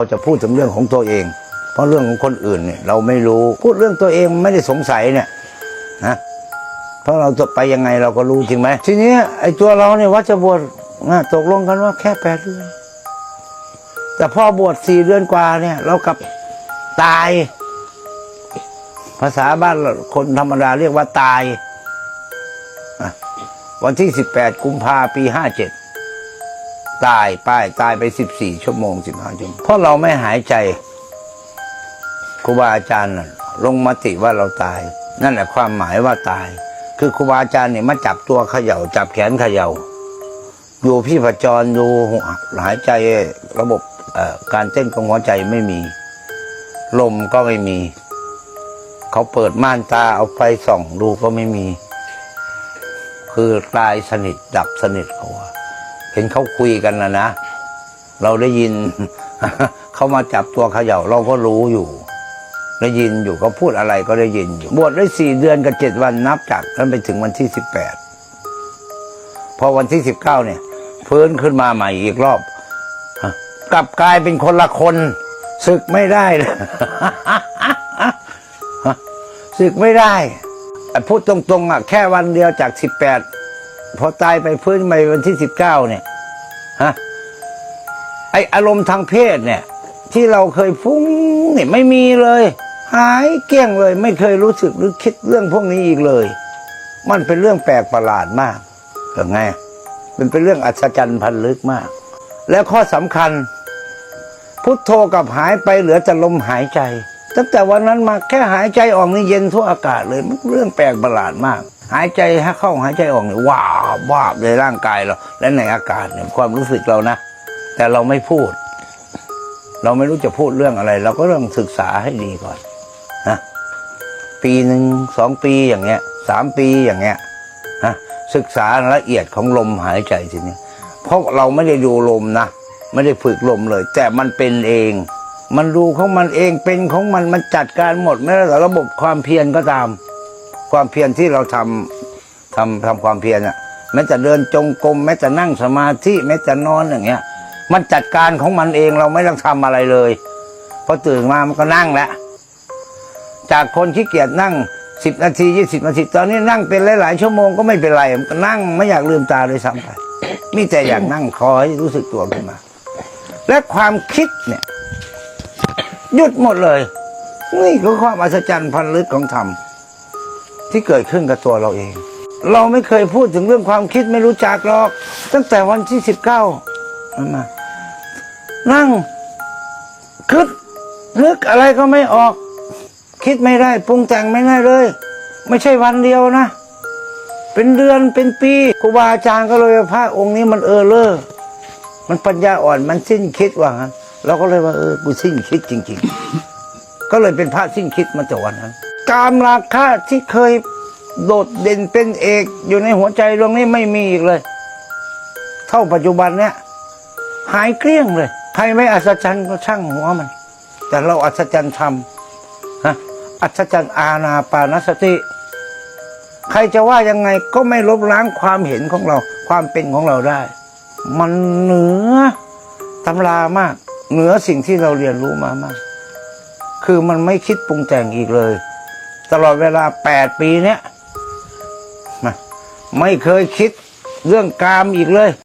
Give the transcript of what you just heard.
เราจะพูดถึงเรื่องของตัวเอง เพราะเรื่องของคนอื่นเนี่ยเราไม่รู้พูดเรื่องตัวเองไม่ได้สงสัยเนี่ยนะเพราะเราจะไปยังไงเราก็รู้จริงไหมทีนี้ไอ้ตัวเราเนี่ยว่าจะบวชนะตกลงกันว่าแค่แปดเดือนแต่พอบวชสี่เดือนกว่าเนี่ย เรากลับตาย ภาษาบ้านคนธรรมดาเรียกว่าตาย วันที่สิบแปดกุมภาปีห้าเจ็ด ตายป้ายตายไปสิบสี่ชั่วโมงสิบห้าชั่วโมง เพราะเราไม่หายใจครูบาอาจารย์ลงมติว่าเราตาย นั่นแหละความหมายว่าตาย คือครูบาอาจารย์เนี่ยมาจับตัวเขย่า จับแขนเขย่า อยู่พี่ประจรดูหายใจระบบการเต้นของหัวใจไม่มี ลมก็ไม่มี เขาเปิดม่านตาเอาไฟส่องดูก็ไม่มี คือตายสนิทดับสนิทเขาว่า เห็นเขาคุยกันนะนะ เราได้ยิน เขามาจับตัวเขย่าเราก็รู้อยู่ ได้ยินอยู่เขาพูดอะไรก็ได้ยินอยู่บวชได้สี่เดือนกับเจ็ดวันนับจากนั้นไปถึงวันที่สิบแปดพอวันที่สิบเก้าเนี่ยฟื้นขึ้นมาใหม่อีกรอบกลับกลายเป็นคนละคนศึกไม่ได้เลยศึกไม่ได้พูดตรงๆอะแค่วันเดียวจากสิบแปดพอตายไปพื้นใหม่วันที่สิบเก้าเนี่ย ฮะไออารมณ์ทางเพศเนี่ย ที่เราเคยฟุ้งเนี่ยไม่มีเลย หายเกลี้ยงเลย ไม่เคยรู้สึกหรือคิดเรื่องพวกนี้อีกเลย มันเป็นเรื่องแปลกประหลาดมากเห็นไงมันเป็นเรื่องอัศจรรย์พันลึกมาก แล้วข้อสำคัญ พุทโธกับหายไปเหลือแต่ลมหายใจตั้งแต่วันนั้นมาแค่หายใจออกนี่เย็นทั่วอากาศเลยมันเรื่องแปลกประหลาดมาก หายใจให้เข้าหายใจออกเนี่ยว้าวว้าบในร่างกายเรา และในอากาศเนี่ยความรู้สึกเรานะ แต่เราไม่พูด เราไม่รู้จะพูดเรื่องอะไร เราก็ต้องศึกษาให้ดีก่อนนะปีหนึ่งสองปีอย่างเงี้ยสามปีอย่างเงี้ยนะศึกษาละเอียดของลมหายใจทีนี้เพราะเราไม่ได้ดูลมนะไม่ได้ฝึกลมเลย แต่มันเป็นเอง มันดูของมันเองเป็นของมันมันจัดการหมดไม่ว่าแต่ระบบความเพียรก็ตาม ความเพียรที่เราทำทำทำความเพียรอะแม้แต่เดินจงกรมแม้แต่นั่งสมาธิแม้แต่นอนอย่างเงี้ย มันจัดการของมันเองเราไม่ต้องทำอะไรเลยพอตื่นมามันก็นั่งแล้วจากคนขี้เกียจนั่งสิบนาทียี่สิบนาทีตอนนี้นั่งเป็นหลายๆชั่วโมงก็ไม่เป็นไรมันก็นั่งไม่อยากลืมตาเลยซ้ำไปมีแต่อยากนั่งคอยรู้สึกตัวขึ้นมา และความคิดเนี่ยหยุดหมดเลย นี่คือความอัศจรรย์พันลึกของธรรม ที่เกิดขึ้นกับตัวเราเอง เราไม่เคยพูดถึงเรื่องความคิดไม่รู้จักหรอก ตั้งแต่วันที่สิบเก้ามานั่งคิดนึกอะไรก็ไม่ออก คิดไม่ได้ปรุงแต่งไม่ได้เลย ไม่ใช่วันเดียวนะ เป็นเดือนเป็นปีครูบาอาจารย์ก็เลยพระองค์นี้มันเออเลอร์มันปัญญาอ่อนมันสิ้นคิดว่างั้นเราก็เลยว่าเออกูสิ้นคิดจริง ๆ ก็เลยเป็นพระสิ้นคิดมาจากวันนั้น กามราคะที่เคยโดดเด่นเป็นเอกอยู่ในหัวใจดวงนี้ไม่มีอีกเลย เท่าปัจจุบันเนี้ยหายเกลี้ยงเลย ใครไม่อัศจรรย์ก็ช่างหัวมัน แต่เราอัศจรรย์ทำฮะอัศจรรย์อาณาปานสติ ใครจะว่ายังไงก็ไม่ลบล้างความเห็นของเรา ความเป็นของเราได้ มันเหนือตำรามาก เหนือสิ่งที่เราเรียนรู้มามาก คือมันไม่คิดปรุงแต่งอีกเลย ตลอดเวลาแปดปีเนี้ยมาไม่เคยคิดเรื่องกามอีกเลย